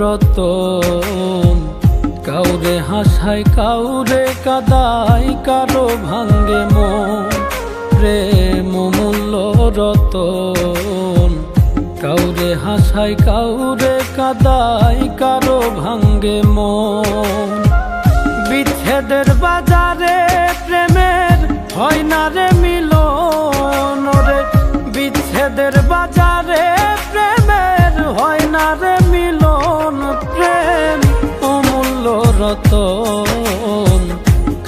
রতন। কাউরে হাসায়, কাউরে কাদাই কারও ভাঙ্গে মন। প্রেম মূল্য রতন। কাউরে হাসায়, কাউরে কাদাই কারও ভাঙ্গে মন। বিচ্ছেদের বাজারে প্রেমের মিলন প্রেম অমূল্য রতন।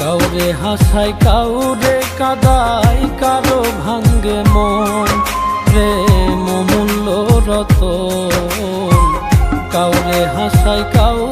কাউরে হাসাই, কাউরে কাদাই, কারও ভাঙ্গে মন প্রেম অমূল্য রতন। কাউরে হাসাই কাউরে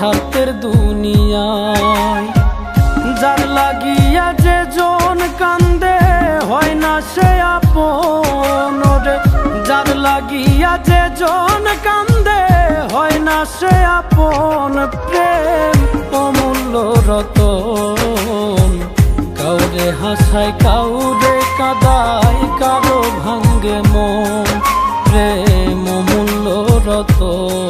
স্বার্থের দুনিয়ায়। যার লাগিয়া যে জন কান্দে, হয় না সে আপন যার লাগিয়া যে জন কান্দে, হয় না সে আপন প্রেম অমূল্য রতন। কাউরে হাসায়, কাউরে কাদায়, কারও ভাঙ্গে মন। প্রেম মূল্য রতন।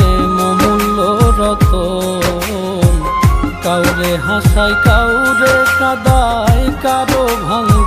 হাসায় কাউরে কাদায় কারও ভাঙ